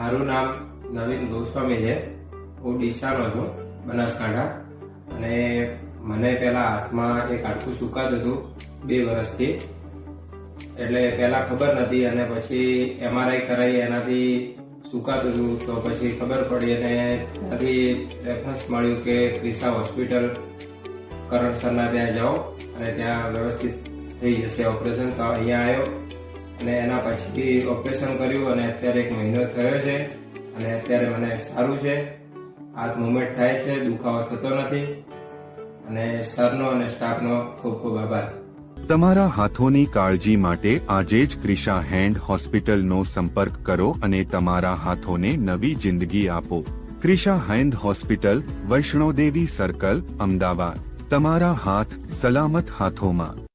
મારું નામ નવીન ગોસ્વામી છે. હું ડીસાનો છું, બનાસકાંઠા. અને મને પહેલા હાથમાં એક હાડકું સુકાતું હતું, બે વર્ષથી એટલે પહેલા ખબર નથી અને પછી એમઆરઆઈ કરાવી એનાથી સુકાતું હતું. તો પછી ખબર પડી અને ત્યાંથી રેફરન્સ મળ્યું કે ક્રિસા હોસ્પિટલ કરણસરના ત્યાં જાઓ. અને ત્યાં વ્યવસ્થિત થઈ જશે ઓપરેશન. તો અહીંયા આવ્યો. અને એના પછી ઓપરેશન કર્યું અને અત્યારે એક મહિનો થયો છે અને અત્યારે મને સારું છે. હાથ મુવમેન્ટ થાય છે, દુખાવો થતો નથી. અને સરનો અને સ્ટાફનો ખૂબ ખૂબ આભાર. તમારા હાથોની કાળજી માટે આજે જ ક્રિશા હેન્ડ હોસ્પિટલનો સંપર્ક કરો અને તમારા હાથોને નવી જિંદગી આપો. Krisha hand hospital, Vaishnodevi circle, Ahmedabad. તમારા હાથ સલામત હાથોમાં.